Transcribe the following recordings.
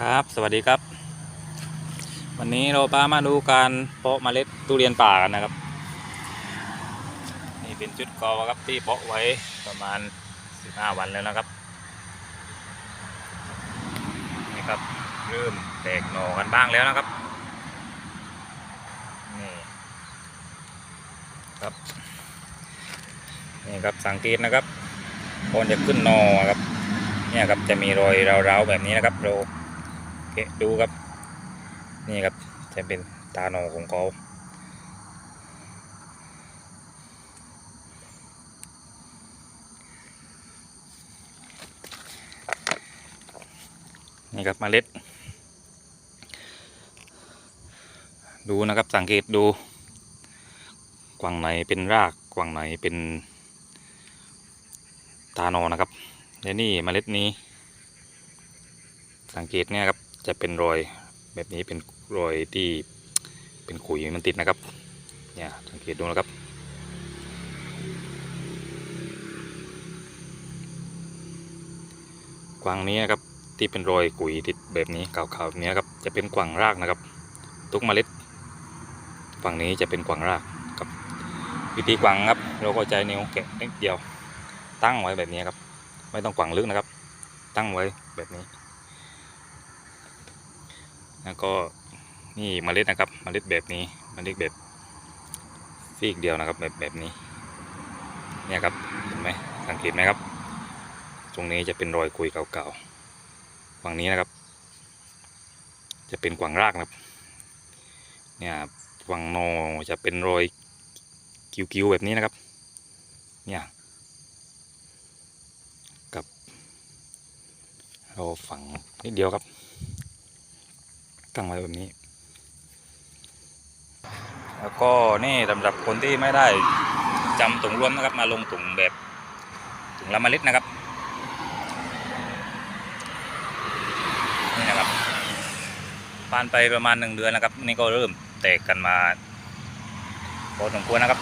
ครับ สวัสดีครับ วันนี้เราพามาดูการเพาะเมล็ดทุเรียนป่ากันนะครับ นี่เป็นจุดกอครับที่เพาะไว้ประมาณ 15 วันแล้วนะครับ นี่ครับเริ่มแตกหน่อกันบ้างแล้วนะครับ นี่ครับ นี่ครับสังเกตนะครับก่อนจะขึ้นหนอครับเนี่ยครับจะมีรอยราวๆแบบนี้นะครับเรา เกะดูครับ นี่ครับจะเป็นตาหนอของเขานี่ครับเมล็ด ดูนะครับสังเกตดู กวางไหนเป็นรากกวางไหนเป็นตาโหนนะครับและนี่เมล็ดนี้ สังเกตเนี่ยครับ จะเป็นรอยแบบนี้เป็นรอยที่เป็นขุยมันติดนะครับเนี่ยสังเกตดูนะครับ กวางนี้นะครับที่เป็นรอยขุยติดแบบนี้ขาวๆแบบนี้ครับจะเป็นกวางรากนะครับ ทุกเมล็ด ฝั่งนี้จะเป็นกวางรากครับ วิธีกวางครับ เราก็ใจนิ้วแกะนิดเดียว ตั้งไว้แบบนี้ครับ ไม่ต้องกวางลึกนะครับ ตั้งไว้แบบนี้ แล้วก็นี่เมล็ดนะครับเมล็ดแบบนี้เมล็ดแบบซีกเดียวนะครับแบบแบบนี้เนี่ยครับเห็นไหมสังเกตไหมครับ ตรงนี้จะเป็นรอยคุยเก่าๆฝั่งนี้นะครับ จะเป็นกวางรากนะครับเนี่ยฝั่งโนจะเป็นรอยคิ้วๆแบบนี้นะครับ เนี่ยกับเราฝังนิดเดียวครับ ตั้งไว้แบบนี้ แล้วก็นี่สำหรับคนที่ไม่ได้จำถุงรวมนะครับ มาลงถุงแบบถุงละเมล็ดนะครับนี่นะครับผ่านไปประมาณหนึ่งเดือนนะครับ นี่ก็เริ่มแตกกันมาพอสมควรนะครับ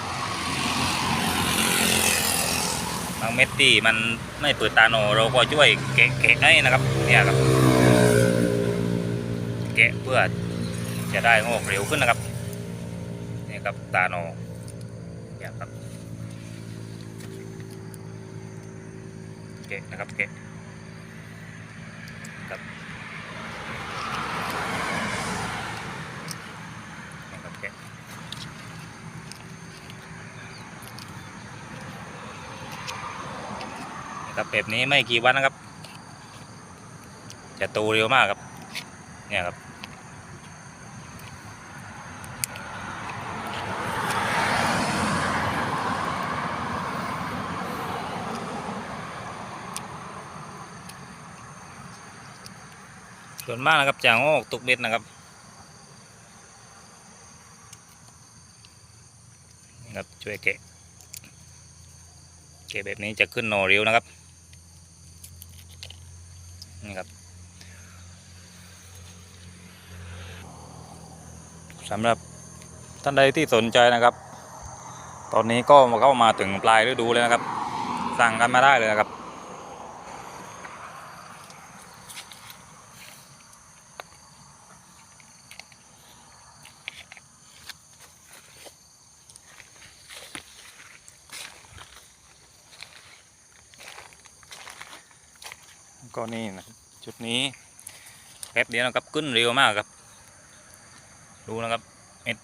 บางเม็ดที่มันไม่เปิดตาโนเราก็ช่วยแกะแกะให้นะครับเนี่ยครับ แกะเพื่อจะได้งอกเร็วขึ้นนะครับนี่ครับตาโนเนี่ยครับแกะนะครับแกะครับนี่ครับแกะนะครับแบบนี้ไม่กี่วันนะครับ จะโตเร็วมากครับ เนี่ยครับส่วนมากนะครับจะงอกตุกเม็ดนะครับนี่ครับช่วยแกะเกะแบบนี้จะขึ้นโนเร็วนะครับนี่ครับ สำหรับท่านใดที่สนใจนะครับ ตอนนี้ก็เข้ามาถึงปลายฤดูแล้วนะครับ สั่งกันมาได้เลยนะครับ ก็นี่นะจุดนี้แป๊บเดียวนะครับขึ้นเร็วมากครับ ดูนะครับเม็ด